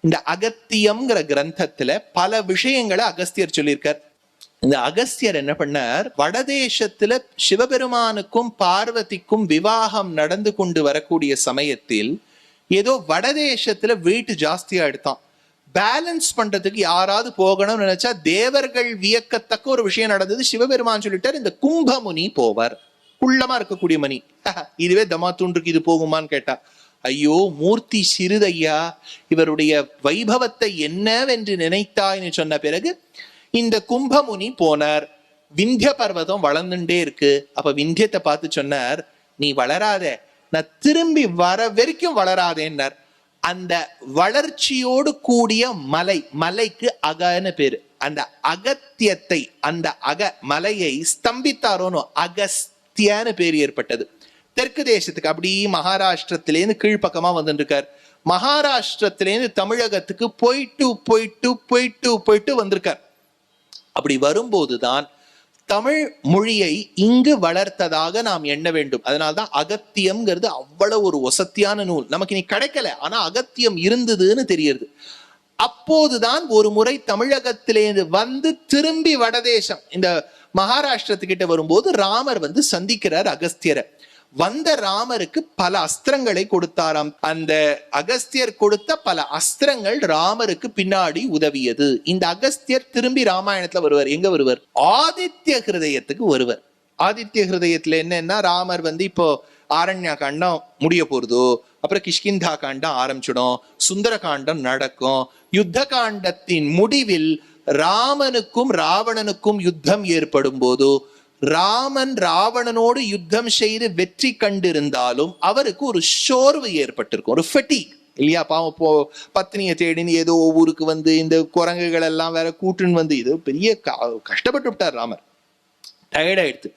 இந்த அகத்தியம்ங்கிற கிரந்தத்துல பல விஷயங்களை அகஸ்தியர் சொல்லியிருக்கார். இந்த அகஸ்தியர் என்ன பண்ணார்? வடதேசத்துல சிவபெருமானுக்கும் பார்வதிக்கும் விவாகம் நடந்து கொண்டு வரக்கூடிய சமயத்தில் ஏதோ வடதேசத்துல வீட்டு ஜாஸ்தியா எடுத்தான். பேலன்ஸ் பண்றதுக்கு யாராவது போகணும்னு நினைச்சா தேவர்கள் வியக்கத்தக்க ஒரு விஷயம் நடந்தது. சிவபெருமான் சொல்லிட்டார் இந்த கும்பமுனி போவார். குள்ளமா இருக்கக்கூடிய மணி. இதுவே தமா தூண்டுக்கு இது போகுமான்னு கேட்டா. ஐயோ மூர்த்தி சிறுதையா? இவருடைய வைபவத்தை என்னவென்று நினைத்தாய்னு சொன்ன பிறகு இந்த கும்பமுனி போனார். விந்திய பர்வதம் வளர்ந்துட்டே இருக்கு. அப்ப விந்தியத்தை பார்த்து சொன்னார் நீ வளராத. நான் திரும்பி வர வரைக்கும் வளராதேன்னார். அந்த வளர்ச்சியோடு கூடிய மலை மலைக்கு அகன்னு பேரு. அந்த அகத்தியத்தை அந்த அக மலையை ஸ்தம்பித்தாரோனோ அகஸ்தியன்னு பேர் ஏற்பட்டது. தெற்கு தேசத்துக்கு அப்படி மகாராஷ்டிரத்திலேருந்து கீழ்ப்பக்கமா வந்துட்டுருக்கார் மகாராஷ்டிரத்திலேருந்து தமிழகத்துக்கு போயிட்டு போயிட்டு போயிட்டு போயிட்டு வந்திருக்கார். அப்படி வரும்போதுதான் தமிழ் மொழியை இங்கு வளர்த்ததாக நாம் எண்ண வேண்டும். அதனால்தான் அகத்தியம்ங்கிறது அவ்வளவு ஒரு ஒசத்தியான நூல். நமக்கு இனி கிடைக்கல ஆனா அகத்தியம் இருந்ததுன்னு தெரியுது அப்போதுதான் ஒரு முறை தமிழகத்திலேருந்து வந்து திரும்பி வடதேசம் இந்த மகாராஷ்டிரத்துக்கிட்ட வரும்போது ராமர் வந்து சந்திக்கிறார் அகஸ்தியரை. வந்த ராமருக்கு பல அஸ்திரங்களை கொடுத்தாராம். அந்த அகஸ்தியர் கொடுத்த பல அஸ்திரங்கள் ராமருக்கு பின்னாடி உதவியது. இந்த அகஸ்தியர் திரும்பி ராமாயணத்துல வருவார். எங்க வருவார்? ஆதித்ய ஹிருதயத்துக்கு வருவர். ஆதித்ய ஹிருதயத்துல என்னன்னா ராமர் வந்து இப்போ ஆரண்யா காண்டம் முடிய போறதோ அப்புறம் கிஷ்கிந்தா காண்டம் ஆரம்பிச்சிடும் சுந்தர காண்டம் நடக்கும். யுத்த காண்டத்தின் முடிவில் ராமனுக்கும் ராவணனுக்கும் யுத்தம் ஏற்படும் போது ராமன் ராவணனோடு யுத்தம் செய்து வெற்றி கண்டிருந்தாலும் அவருக்கு ஒரு சோர்வு ஏற்பட்டிருக்கும் ஒரு ஃபெட்டிக் இல்லையா? பாவம் போ பத்னியை தேடின்னு ஏதோ ஊருக்கு வந்து இந்த குரங்குகள் எல்லாம் வேற கூட்டுன்னு வந்து இது பெரிய க- கஷ்டப்பட்டு விட்டார் ராமர். டயர்டாயிடுது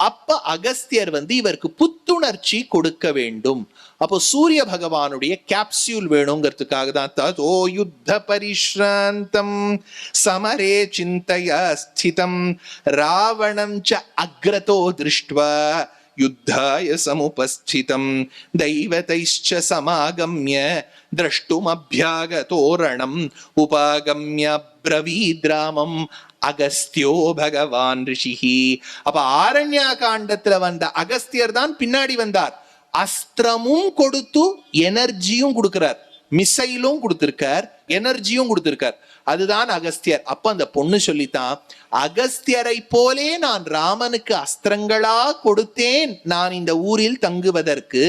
அப்ப அகஸ்தியர் வந்து இவருக்கு புத்துணர்ச்சி கொடுக்க வேண்டும். அப்போ சூரிய பகவானுடைய கேப்சியூல் வேணுங்கிறதுக்காக தான் ஓ யுத்த பரிஷ்ராந்தம் சமரே சிந்தைய ஸ்திதம் ராவணம் ச அக்ரதோ திருஷ்டுவா யுத்தாய சமுபஸ்திதம் தெய்வதைச்ச சமாகமிய திரஷ்டுமபியாகதோரணம் உபாகமிய பிரவீத்ராமம் அகஸ்தியோ பகவான் ரிஷிஹி. அப்ப ஆரண்யா காண்டத்துல வந்த அகஸ்தியர் தான் பின்னாடி வந்தார். அஸ்திரமும் கொடுத்து எனர்ஜியும் கொடுக்கிறார். மிசைலும் கொடுத்திருக்கார் எனர்ஜியும் கொடுத்திருக்கார். அதுதான் அகஸ்தியர். அப்ப அந்த பொண்ணு சொல்லித்தான் அகஸ்தியரை போலே நான் ராமனுக்கு அஸ்திரங்களா கொடுத்தேன். நான் இந்த ஊரில் தங்குவதற்கு